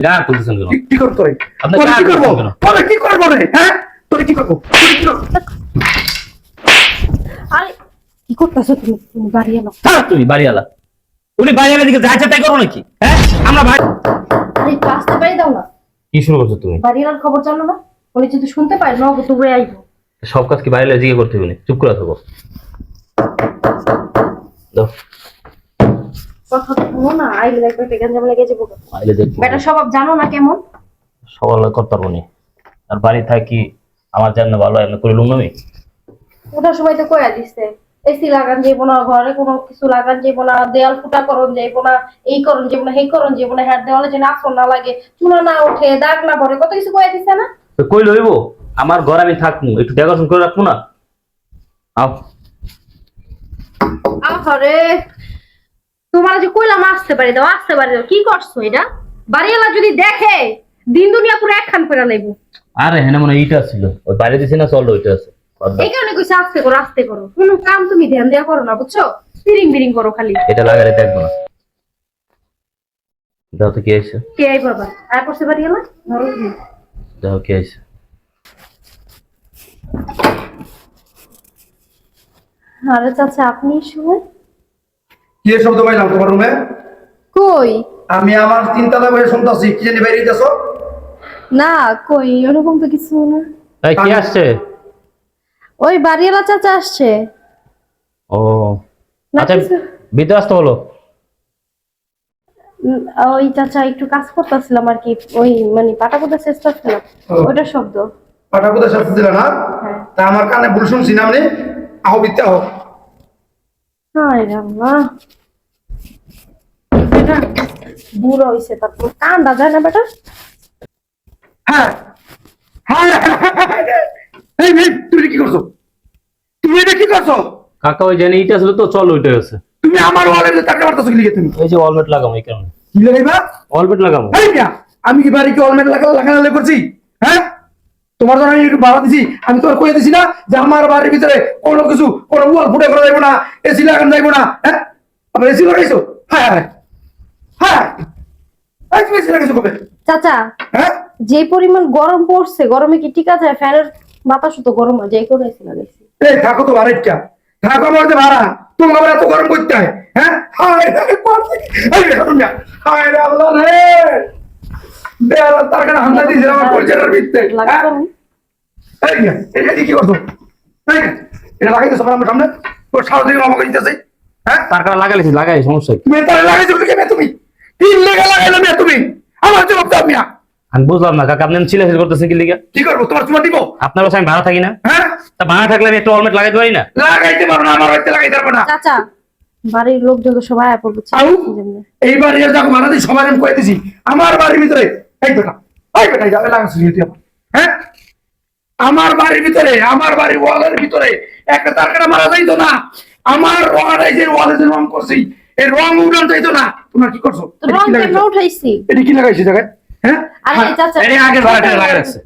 গা তুলতেছেন কেন কি- কি করতো আপনি কার করব তোরে কি করব রে? হ্যাঁ? তোরে কি করব? তোরে কি করব? আরে কি করতেছো তুমি? তুমি বাড়ি এলো থাক তুমি বাড়িওয়ালা উনি বাড়িওয়ালা দিকে যা ইচ্ছা তাই করো নাকি? হ্যাঁ? আমরা ভাই আরে একটু আসতে দাও না। কি শুরু করছ তুমি? বাড়িওয়ালার খবর জানো না? উনি যদি শুনতে পায় আইবো। সব কাজ কি বাড়িওয়ালা জিজ্ঞে করতে হবে চুপ করে থাকো। দাও। কথা তো না আইলে দেখবে একটা গেঞ্জাম লেগে যাব আইলে দেখব। বেটা স্বভাব জানো না কেমন? সবার লাগে করতে পারব না আর বাড়ি থাকি আমার জন্য ভালো এমনি করে লুম আমি ওটা সবাই তো কয়া দিচ্ছে এসি লাগান যাইবো না ঘরে কোনো কিছু লাগান যাইবো না দেয়াল ফুটা করন যাইবো না এই করন যাইবো না সেই করন যাইবো না হ্যাঁ দেওয়ালে যেন না লাগে চুনা না ওঠে দাগ না পড়ে কত কিছু কয়া দিচ্ছে না? তো কই লইব? আমার ঘর আমি থাকব একটু দেখাশোনা করে রাখব না? আও। তোমার যে কইলাম আসতে পারি দাও আসতে পারি দাও। কি করছ এটা? বাড়িওয়ালা যদি দেখে দিন দুনিয়া পুরো একখান করে লাগবো আরে হ্যাঁ মনে হয় ইটা ছিল। ওই বাইরে দিছি না চল ওইটা আছে। এই কারণে কইছে আস্তে করো আস্তে করো। কোনো কাম তুমি ধ্যান দেওয়া করো না বুঝছ? বিরিং বিরিং করো খালি। এটা লাগালে দেখব না। দাও তো কি আইছে? কে আই বাবা আর পড়ছে বাড়িওয়ালা? ধরো তুমি। দাও কি আইছে? আরে চাচা আপনি শুনে কি শব্দ পাইলাম তোমার রুমে? কই? আমি আমার তিনতলা বসে শুনতেছি কি জানি বাইরে দিতেছো না কই? ওরকম তো কিছু না। এই কি আসছে? ওই বাড়িওয়ালা চাচা আসছে। ও। আচ্ছা ভিতরে আসতে বলো। ওই চাচা একটু কাজ করতেছিলাম আর কি ওই মানে পাটা কোথা চেষ্টা করছিলাম ও। ওইটা শব্দ। কোথায় সাথে না? হ্যাঁ। তা আমার কানে ভুল শুনছি না আমি আহো রাম্মা বেটা বুড়ো হইছে তারপর কান্দা যায় না বেটা? হ্যাঁ হ্যাঁ। তুমি এটা কি করছ? তুমি এটা কি করছ? কাকা ওই জানি ইটা ছিল তো চল ওইটাই আছে তুমি আমার ওয়ালে যে টাকা মারতেছো কি তুমি? এই যে অলমেট লাগাম এই কারণে। কি লাগাইবা অলমেট লাগাম এই মিয়া আমি কি বাড়ি কি অলমেট লাগা লাগানো করছি? হ্যাঁ? তোমার জন্য আমি একটু ভাড়া দিছি আমি তোমার কয়ে দিছি না যে আমার বাড়ির ভিতরে কোনো কিছু কোনো ওয়াল ফুটে করা যাইবো না এসি লাগানো যাইবো না হ্যাঁ আবার এসি লাগাইছো হ্যাঁ হ্যাঁ হ্যাঁ তুমি এসি লাগাইছো কবে চাচা হ্যাঁ যে পরিমাণ গরম পড়ছে গরমে কি ঠিক আছে ফ্যানের বাতাস তো গরম হয় যাই করে এসে লাগাইছি এই থাকো তো বাড়িটা থাকো আমার যে ভাড়া তুমি আবার এত গরম করতে হয় হ্যাঁ হায়। হায় রে আল্লাহ রে বেয়ারা তার কাছে হামলা দিয়েছে আমার পরিচয়ের ভিত্তে হ্যাঁ? কি এই, এটা আমার সামনে? তোর সারা দিন আমাকে দিতেছে। হ্যাঁ? তার লাগাইছি লাগাই সমস্যা তুমি লাগাইছো কি তুমি? লেগে লাগাইলো মেয়ে তুমি? আমার জবাব দাও মিয়া। আমি বুঝলাম না কাকা আপনি ছিলে করতেছেন কি লিগা? কি করব? তোমার চুমা দিব? আপনার বাসায় আমি ভাড়া থাকি না। হ্যাঁ? তা ভাড়া থাকলে আমি একটু অলমেট লাগাইতে পারি না? লাগাইতে পারব না আমার বাড়িতে লাগাইতে পারব না। চাচা বাড়ির লোকজন তো সবাই এইবার দেখো দিই সবার আমি কয়ে দিছি। আমার বাড়ির ভিতরে এই বেটা এই বেটা যাবে লাগাচ্ছি তুই আমার। হ্যাঁ? আমার বাড়ির ভিতরে আমার বাড়ির ওয়ালের ভিতরে একটা তারকাটা মারা যাইতো না। আমার রং এই যে ওয়ালে যে রং করছি এই রং উড়ান যাইতো না। তোমরা কি করছ? এটা রং কি উঠাইছি? এটা কি লাগাইছি জায়গায়? হ্যাঁ? আরে চাচা এই আগের ভাড়াটা লাগাই রাখছে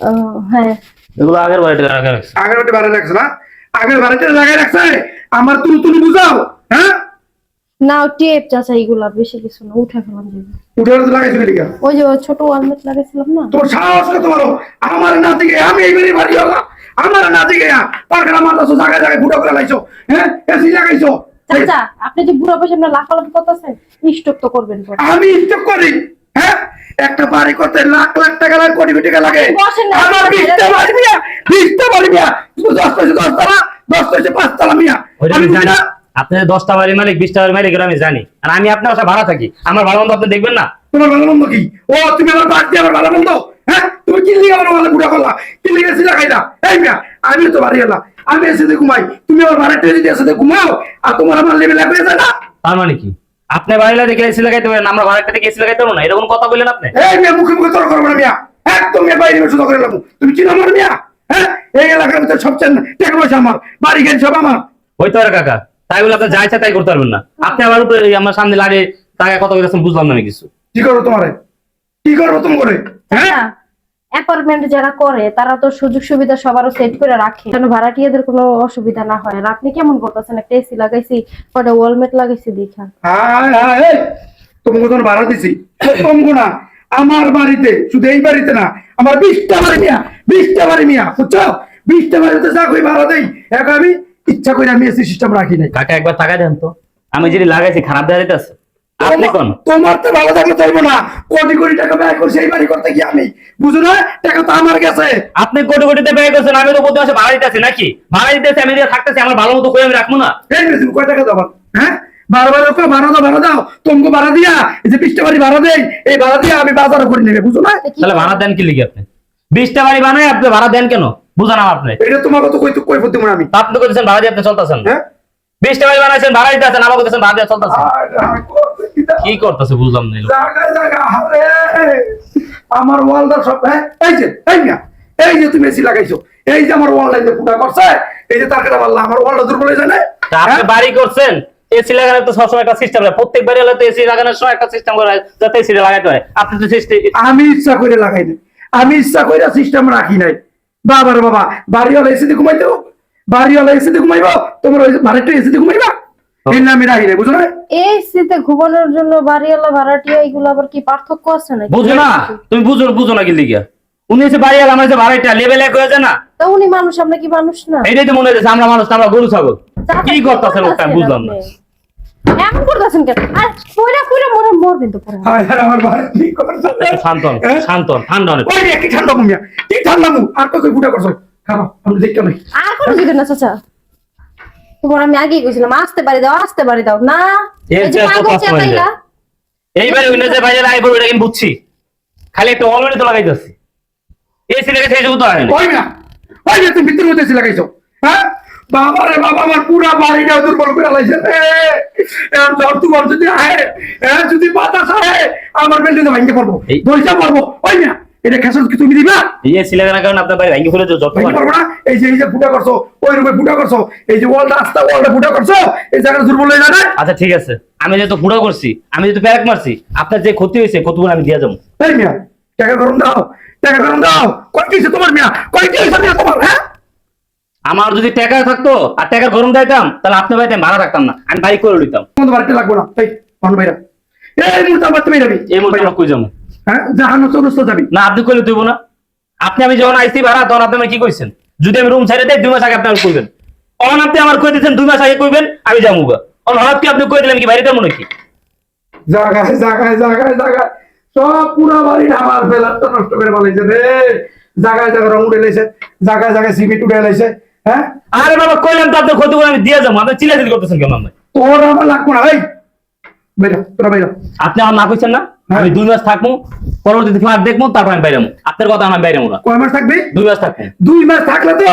ও, হ্যাঁ। এগুলো আগের রাখছে আগের বাড়ি বাড়ি রাখছে না? আগের বাড়িতে রাখছে? আমার তুমি তুমি বুঝাও। হ্যাঁ? না টেপ চাচা এগুলা বেশি কিছু না উঠে ফেলাম যাবে উঠে লাগাইছো কি লিগা? ওই যে ছোট ওয়ালমেট লাগাইছিলাম না? তোর সাহস কত বড়? আমার আমি এইবারই বাড়ি হলাম। আমার পারখানা মারতাছো জায়গায় জায়গায় ফুটো করে লাইছো হ্যাঁ? এসি লাগাইছো। চাচা আপনি যে বুড়া লাফালাফি করতেছেন স্টক তো করবেন। আমি ইচ্ছা করি হ্যাঁ? একটা বাড়ি করতে লাখ লাখ টাকা লাগে কোটি কোটি টাকা লাগে। আমার বিশটা বাড়ি মিয়া বিশটা বাড়ি মিয়া। শুধু দশ পয়সা দশ তালা দশ পয়সা পাঁচ তালা মিয়া আমি আমি না আপনি দশটা বাড়ি মালিক বিশটা বাড়ি মালিক আমি জানি। আর আমি আপনার বাসায় ভাড়া থাকি। আমার ভালো বন্ধ আপনি দেখবেন না? তোমার ভালো মন্দ কি? ও তুমি আমার বাদ দিয়ে আমার ভালো মন্দ? হ্যাঁ? তুমি কি লিগে আমার ভালো বুড়া করলা? কি লিগে সিলা খাইলা? এই মিয়া আমি তো বাড়ি এলাম আমি এসে ঘুমাই। তুমি আমার বাড়ির টেনে দিয়ে এসে ঘুমাও আর তোমার আমার লেভেল যায় না? তার মানে কি? আপনি বাড়ি দেখে এসি লাগাইতে পারেন আমরা ভাড়াটা থেকে এসি লাগাইতে পারব না? এরকম কথা বললেন আপনি? এই মেয়ে মুখে মুখে তর্ক করব না মিয়া। একদম মেয়ে বাইরে শুধু করে এলাম তুমি চিনো আমার মিয়া? হ্যাঁ? এই এলাকার ভিতরে সবচেয়ে টাকা পয়সা আমার। বাড়ি গেছে সব আমার। ওই তো আর কাকা। তাই বলে আপনি যা ইচ্ছা তাই করতে পারবেন না। আপনি আমার উপরে আমার সামনে লাগে টাকা কত করেছেন বুঝলাম না আমি কিছু। কি করব তোমারে? কি করব তুমি করে? হ্যাঁ? অ্যাপার্টমেন্ট যারা করে তারা তো সুযোগ সুবিধা সবারও সেট করে রাখে। যেন ভাড়াটিয়াদের কোনো অসুবিধা না হয়। আর আপনি কেমন করতেছেন? একটা এসি লাগাইছি কটা ওয়ালমেট লাগাইছি দেখা। এই! তোমাকে তো ভাড়া দিছি। তোমাকে না। আমার বাড়িতে শুধু এই বাড়িতে না আমার বিশটা বাড়ি মিয়া বিশটা বাড়ি মিয়া বুঝছ? বিশটা বাড়িতে যা কই ভাড়া দেই। এখন আমি ইচ্ছা করে আমি এসি সিস্টেম রাখি নাই। কাকা একবার টাকা দেন তো। আমি যেটি লাগাইছি খারাপ দেওয়া আছে আপনি কোন? তোমার তো ভালো থাকলে চলবো না। কোটি কোটি টাকা ব্যয় করছে এই বাড়ি করতে গিয়ে আমি। বুঝো না? টাকা তো আমার কাছে আপনি কোটি কোটিতে ব্যয় করছেন আমি তো প্রতি মাসে ভাড়া দিতেছি নাকি? ভাড়া দিতেছি আমি দিয়ে থাকতেছি আমার ভালো মতো করে আমি রাখব না? এই কয় টাকা দাও হ্যাঁ? বারো বারো ভাড়া দাও ভাড়া দাও। তোমাকে ভাড়া দিয়া এই যে বিশটা বাড়ি ভাড়া এই দিয়ে আমি বাজার করে নেবে বুঝো না? তাহলে ভাড়া দেন কি লিখে আপনি? বিশটা বাড়ি বানায় আপনি ভাড়া দেন কেন? বুঝান আপনি। এটা তোমাকে তো কই কই আমি। তা আপনি করতেছেন ভাড়া দিয়ে আপনি চলতেছেন? হ্যাঁ? বিশটা বাড়ি বানাইছেন ভাড়া দিতেছেন করতেছেন ভাড়া দিয়ে চলতেছেন। কি করতেছে বুঝলাম না। জায়গায় জায়গা আরে আমার ওয়ালটা সব হ্যাঁ? এই যে এই না এই যে তুমি এসি লাগাইছো এই যে আমার ওয়ালটা যে ফুটা করছে এই যে তার কাটা মারলা আমার ওয়ালটা দুর্বল হয়ে যায় না। আপনি হ্যাঁ? বাড়ি করছেন এসি লাগানোর তো সবসময় একটা সিস্টেম হয় প্রত্যেক বাড়ি হলে তো এসি লাগানোর সময় একটা সিস্টেম করা হয় যাতে এসি লাগাতে হয় আপনি তো সিস্টেম আমি ইচ্ছা করে লাগাই আমি ইচ্ছা করে সিস্টেম রাখি নাই। বাবার বাবা বাড়িওয়ালা এসিতে ঘুমাইতো বাড়িওয়ালা এসিতে ঘুমাইবো? তোমার ওই ভাড়াটা এসিতে ঘুমাইবা? এর নামে রাখি বুঝো না? এই ঘুমানোর জন্য বাড়িওয়ালা ভাড়াটিয়া এগুলো আবার কি পার্থক্য আছে নাকি? বুঝো না তুমি বুঝো বুঝো না কি উনি এসে বাড়ি এলাম এসে ভাড়াটা লেভেল এক হয়ে যায় না। তা উনি মানুষ আমরা কি মানুষ না? এটাই তো মনে হচ্ছে আমরা মানুষ আমরা গরু ছাগল। কি করতেছেন ওটা বুঝলাম না। এমন করতেছেন কেন? আর মরে মরবেন তো পরে হায় হায় আমার ভাই কি করছ? হন, হ্যাঁ? শান্ত হন, ঠান্ডা একটু। ওই কি ঠান্ডা মুমিয়া কি ঠান্ডা মু আর কই কই ফুটা করছ? খাব আমি দেখতে নাই আর কোনো যদি না চাচা। তোমার আমি আগেই কইছিলাম আসতে পারি দাও আসতে পারি দাও। না এই যে পাগল চেতাইলা এইবারে উনি যে বাইরে আইবো এটা কিন্তু বুঝছি। খালি একটা অলরেডি তো লাগাইতেছি। এসি লেগে সেই তো আয় ওই না ওই যে তুমি ভিতরে মধ্যে লাগাইছো হ্যাঁ? বাবা রে বাবা আমার পুরা বাড়িটা দুর্বল করে লাইছে তোমার যদি আহে যদি বাতাস আহে আমার বেলটা ভাঙতে পারব বইটা পারব ওই না এটা খেসাল কি তুমি দিবা? এই লাগানোর কারণে আপনার বাড়ি ভেঙে ফেলে যত পারব না। এই যে এই যে ফুটা করছ ওই রূপে ফুটা করছ এই যে ওয়ালটা আস্তা ওয়ালটা ফুটা করছ এই জায়গাটা দুর্বল হয়ে যাবে। আচ্ছা ঠিক আছে। আমি যেহেতু ফুটা করছি আমি যেহেতু প্যারাক মারছি আপনার যে ক্ষতি হয়েছে ক্ষতিগুলো আমি দিয়ে যাব। এই মিয়া টাকা গরম দাও টাকা গরম দাও। কয় কি তোমার মিয়া? কয় কি তোমার হ্যাঁ? আমার যদি টাকা থাকতো আর টাকার গরম দিতাম তাহলে আপনার বাড়িতে ভাড়া রাখতাম না। আমি বাড়ি করে দিতাম তোমাদের বাড়িতে লাগবো না। বাইরা এই মুহূর্তে আমার তুমি যাবি? এই মুহূর্তে আমরা কই যাব? হ্যাঁ যাবি? না আপনি কইলে না। আপনি আমি যখন আইসি ভাড়া তখন আপনি কি কইছেন? যদি আমি রুম ছেড়ে দেই দুই মাস আগে আপনি কইবেন। আপনি আমার কই দিয়েছেন দুই মাস আগে কইবেন আমি যাব গা। হঠাৎ কি আপনি কই দিলেন কি বাইরে যাব নাকি? জায়গায় জায়গায় জায়গায় জায়গায় সব পুরা বাড়ি আমার বেলা তো নষ্ট করে বলেছে রে। জায়গায় জায়গায় রং উঠে লেছে জায়গায় জায়গায় সিমেন্ট উঠে লেছে হ্যাঁ? আরে বাবা কইলাম তো আপনার ক্ষতিগুলো আমি দিয়ে যাব। চিল্লাচিল্লি করতেছেন কেন আপনি? তোর আমার লাগবো না এই। বেরো তোরা বেরো আপনি আমার না কইছেন না? হ্যাঁ। আমি দুই মাস থাকব পরবর্তীতে ফ্ল্যাট দেখব তারপর আমি বাইরে। আপনার কথা আমি বাইরে না। কয় মাস থাকবি? দুই মাস থাকব। দুই মাস থাকলে তো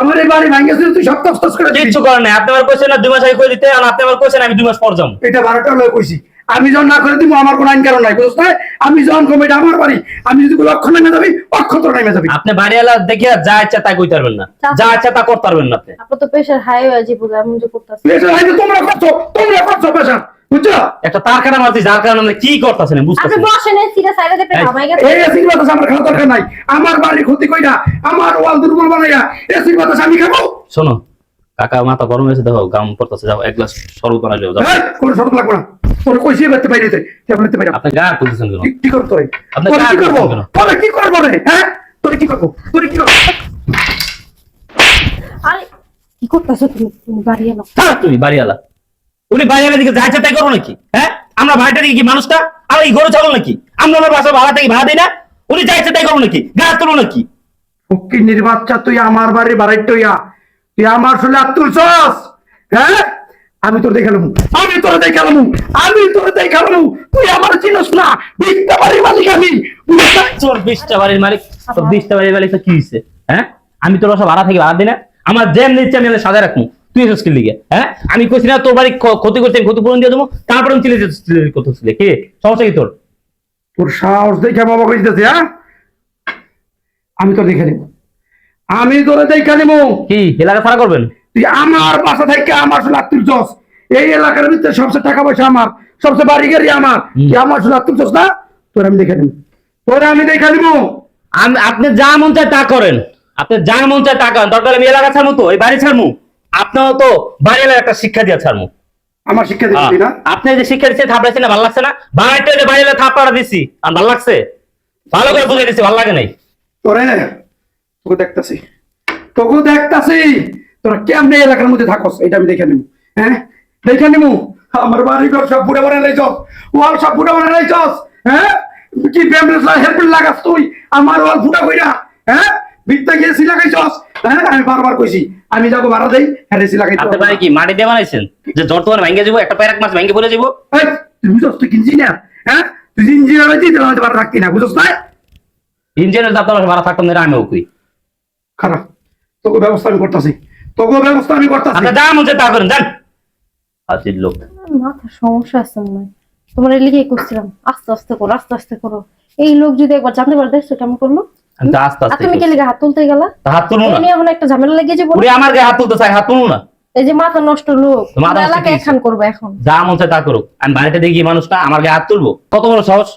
আমার এই বাড়ি ভাঙ্গেছিল তুই সব তস করে। কিচ্ছু করেন নাই। আপনি আমার কইছেন না দুই মাস আগে কই দিতে আর আপনি আমার কইছেন আমি দুই মাস পর যাব। এটা বারোটা লয় কইছি। আমি যখন না করে দিব আমার কোনো আইন কারণ নাই বুঝছ না আমি যখন কম এটা আমার বাড়ি। আমি যদি লক্ষ্য নেমে যাবি অক্ষত নেমে যাবি। আপনি বাড়ি এলা দেখিয়া যা ইচ্ছা তা কইতে পারবেন না। যা ইচ্ছা তা করতে পারবেন না আপনি। আপনার তো প্রেশার হাই হয়ে যাবে এমন যে করতেছে প্রেশার হাইতে তোমরা করছ তোমরা করছ প্রেশার বুঝছ? একটা তার কাটা মারছি যার কারণে কি করতেছেন আপনি বুঝতেছেন বসেন এই সিরা সাইডে এই- ঘামাই গেছে। এই এসির বাতাস আমার খাওয়া দরকার নাই। আমার বাড়ির ক্ষতি কইরা আমার ওয়াল দুর্বল বানাইয়া এসির বাতাস আমি খাব? শোনো কাকা মাথা গরম হয়েছে দেখো গাম পড়তেছে যাও এক গ্লাস শরবত বানাই যাও। যাও। কোনো শরৎ লাগবো না। তোর কইছি করতে পারি করতে পারি আপনি গা কেন? কি করব তোরে? আপনি কি করব? তোরে কি করব রে? হ্যাঁ? তোরে কি করব? তোরে কি করব? আরে কি করতেছো তুমি? তুমি বাড়ি এলো থাক তুমি বাড়িওয়ালা উনি বাড়িওয়ালা দিকে যা তাই করব নাকি? হ্যাঁ? আমরা ভাড়াটা দিকে কি মানুষটা? আর এই গরু ছাগল নাকি? আমরা আমার বাসা ভাড়া থেকে ভাড়া দিই না? উনি যা ইচ্ছা তাই করব নাকি? গা তুলো নাকি? ফকির বাচ্চা তুই আমার বাড়ি বাড়াই টইয়া তুই আমার শুনে আত্মুল চস হ্যাঁ? আমি তোর দেখালাম আমি তোর দেখালাম আমি তোর দেখালাম তুই আমার চিনস না। বিকটা বাড়ির মালিক আমি? তোর বিশটা বাড়ির মালিক তোর বিশটা বাড়ির মালিক কি হয়েছে হ্যাঁ? আমি তোর বাসা ভাড়া থেকে ভাড়া দিই না। আমার যেম নিচ্ছে আমি সাজায় রাখব। তুই এসেছিস কি লিগে? হ্যাঁ? আমি কইছি না তোর বাড়ি ক্ষতি করতে আমি ক্ষতিপূরণ দিয়ে দেবো। তারপরে আমি চিলে চিলে করতেছিলে। কে? সমস্যা কি তোর? তোর সাহস দেখে বাবা কইতেছে হ্যাঁ? আমি তোর দেখে নেব। আমি তোরে দেখে নেব। কি এলাকা ছাড়া করবেন? আমার বাসা থেকে আমার আত্মুল চস এই এলাকার ভিতরে সবচেয়ে টাকা পয়সা আমার সবচেয়ে বাড়ি গাড়ি আমার আমার আত্মুল চস না তোর আমি দেখে নেব তোরে আমি দেখে নেব আমি আপনি যা মন চায় তা করেন। আপনি যা মন চায় তা করেন। দরকার আমি এলাকা ছাড়মু তো এই বাড়ি ছাড়মু। আপনারও তো বাড়ি এলাকা একটা শিক্ষা দিয়ে ছাড়মু। আমার শিক্ষা দিচ্ছি না? আপনি যে শিক্ষা দিচ্ছেন থাপড়াইছেন না ভালো লাগছে না? বাড়িতে বাইরে থাপড়া দিছি আর ভালো লাগছে? ভালো করে বুঝে দিছি ভালো লাগে নাই। তোরে তোকে দেখতাছি। তোকে দেখতাছি। তোরা কেমনে এলাকার মধ্যে থাকস? এটা আমি দেখে নেব। হ্যাঁ? দেখে নেব? আমার বাড়ি ঘর সব বুড়ে বানাই লাইছস ওয়াল সব বুড়ে বানাই লাইছস হ্যাঁ? কি ব্যামলেস হেল্প লাগাস তুই? আমার ওয়াল ফুটা কইরা। হ্যাঁ? বিত্তা গিয়ে সিলা খাইছস? হ্যাঁ? আমি বারবার কইছি। আমি যাব ভাড়া দেই হ্যাঁ সিলা আপনার বাড়ি কি মাটি দিয়ে বানাইছেন? যে জ্বর তোমার ভেঙে যাব একটা প্যারাক মাছ ভেঙে পড়ে যাব? এই, তুই বুঝছস তুই ইঞ্জিনিয়ার হ্যাঁ? তুই ইঞ্জিনিয়ার হইতি তাহলে হয়তো ভাড়া থাকতি না বুঝছস না? ইঞ্জিনের দাম ভাড়া থাকতাম না আমিও কই। খারাপ। তোকে ব্যবস্থা আমি করতেছি। তোকে ব্যবস্থা আমি করতেছি। আপনি যা মন তা করেন যান। হাজির লোক মাথার সমস্যা আছে মনে তোমার লিখে করছিলাম আস্তে আস্তে করো আস্তে আস্তে করো। এই লোক যদি একবার জানতে পারে দেখছ কেমন করল? আমি তো আস্তে আর আস্তে তুমি কে লিখে হাত তুলতে গেলা? হাত তুলবো না। এখন একটা ঝামেলা লেগে যাব আমার গায়ে হাত তুলতে চাই হাত তুলবো না। এই যে মাথা নষ্ট লোক তো মাথা পুরো নষ্ট এলাকা কি একখান করব এখন। যা মন চায় তা করুক। আমি বাড়িতে দেখি মানুষটা আমার গায়ে হাত তুলবো। কত বড় সাহস।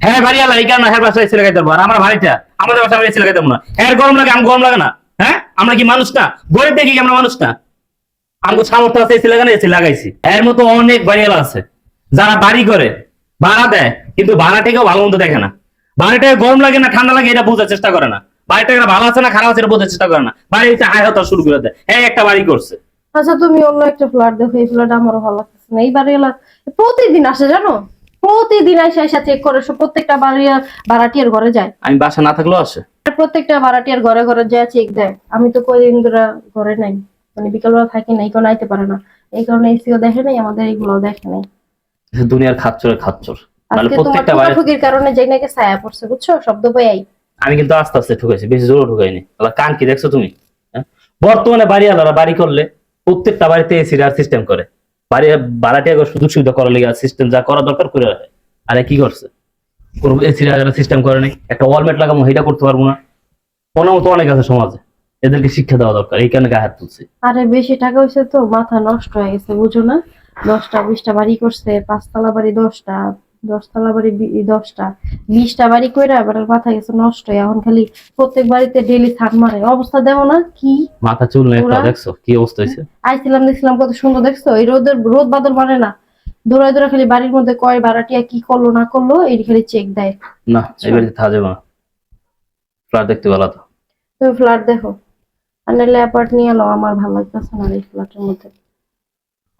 হ্যাঁ বাড়ি আলা এই কারণে হ্যাঁ বাসায় এসে লাগাইতে পারব আর আমার বাড়িটা আমাদের বাসায় না। হ্যাঁ গরম লাগে আমি গরম লাগে না। হ্যাঁ? আমরা কি মানুষ না গরিব দেখি কি আমরা মানুষ না আমাকে সামর্থ্য আছে এসে লাগানো এসে লাগাইছি। এর মতো অনেক বাড়িওয়ালা আছে যারা বাড়ি করে ভাড়া দেয় কিন্তু ভাড়াটাকেও ভালো মন্দ দেখে না। বাড়িটাকে গরম লাগে না ঠান্ডা লাগে এটা বোঝার চেষ্টা করে না। বাড়িটা ভালো আছে না খারাপ আছে এটা বোঝার চেষ্টা করে না। বাড়ি হচ্ছে হায় হতা শুরু করে দেয় হ্যাঁ একটা বাড়ি করছে। আচ্ছা তুমি অন্য একটা ফ্ল্যাট দেখো এই ফ্ল্যাট আমারও ভালো লাগতেছে না। এইবারে এলা প্রতিদিন আসে জানো? প্রতিদিন এসে এসে চেক করে সব প্রত্যেকটা বাড়ি ভাড়াটিয়ার ঘরে যায়। আমি বাসা না থাকলেও আসে। প্রত্যেকটা ভাড়াটিয়ার ঘরে ঘরে যায় চেক দেয়। আমি তো কয়দিন ধরে ঘরে নাই। মানে বিকালবেলা থাকি নাই কেউ নাইতে পারে না। এই কারণে এসিও দেখে নাই আমাদের এইগুলো দেখে নাই। দুনিয়ার খাচ্চরে খাচ্চর। মানে প্রত্যেকটা ঠুকির কারণে যাই নাকি ছায়া পড়ছে বুঝছ? শব্দ পাই আমি কিন্তু আস্তে আস্তে ঠুকাইছি বেশি জোরে ঠুকাইনি। কান কি দেখছ তুমি? হ্যাঁ? বর্তমানে বাড়ি আলাদা বাড়ি করলে প্রত্যেকটা বাড়িতে এসি আর সিস্টেম করে। বাড়ি আগে সুযোগ সুবিধা করার লেগে সিস্টেম যা করা দরকার করে রাখে। আরে কি করছে? কোনো এসি সিস্টেম করে নাই। একটা ওয়ালমেট লাগাবো এটা করতে পারব না। কোনো মতো অনেক আছে সমাজে এদেরকে শিক্ষা দেওয়া দরকার এই কারণে গায়ে হাত তুলছি। আরে বেশি টাকা হয়েছে তো মাথা নষ্ট হয়ে গেছে বুঝো না। দশটা বিশটা বাড়ি করছে পাঁচতলা বাড়ি দশটা দশতলা বাড়ি দশটা বিশটা বাড়ি কইরা এবার মাথা গেছে নষ্ট এখন খালি প্রত্যেক বাড়িতে ডেলি থাক মারে। অবস্থা দেবো না কি? মাথা চুল নেই দেখছ কি অবস্থা হয়েছে আইছিলাম দেখছিলাম কত সুন্দর দেখছ? এই রোদের রোদ বাদল মানে না। দৌড়ায় দৌড়া খালি বাড়ির মধ্যে কয় ভাড়াটিয়া কি করল না করল এই খালি চেক দেয়। না এই বাড়িতে থাকা যাবে না। ফ্ল্যাট দেখতে ভালো তো। তুমি ফ্ল্যাট দেখো। আর নাহলে অ্যাপার্ট নিয়ে এলো আমার ভালো লাগতেছে না এই ফ্ল্যাটের মধ্যে।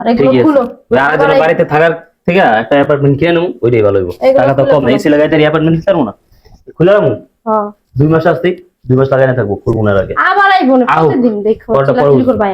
আর এগুলো খুলো। আর বাড়িতে থাকার থেকে একটা অ্যাপার্টমেন্ট কিনে নেব ওইটাই ভালো হইব। টাকা তো কম। এসি লাগাইতে অ্যাপার্টমেন্ট নিতে পারব না। খুলে রাখব? হ্যাঁ। দুই মাস আসতেই দুই মাস লাগাই না থাকব খুলবো না আগে। আবার আইবো না। প্রতিদিন দেখো। করবা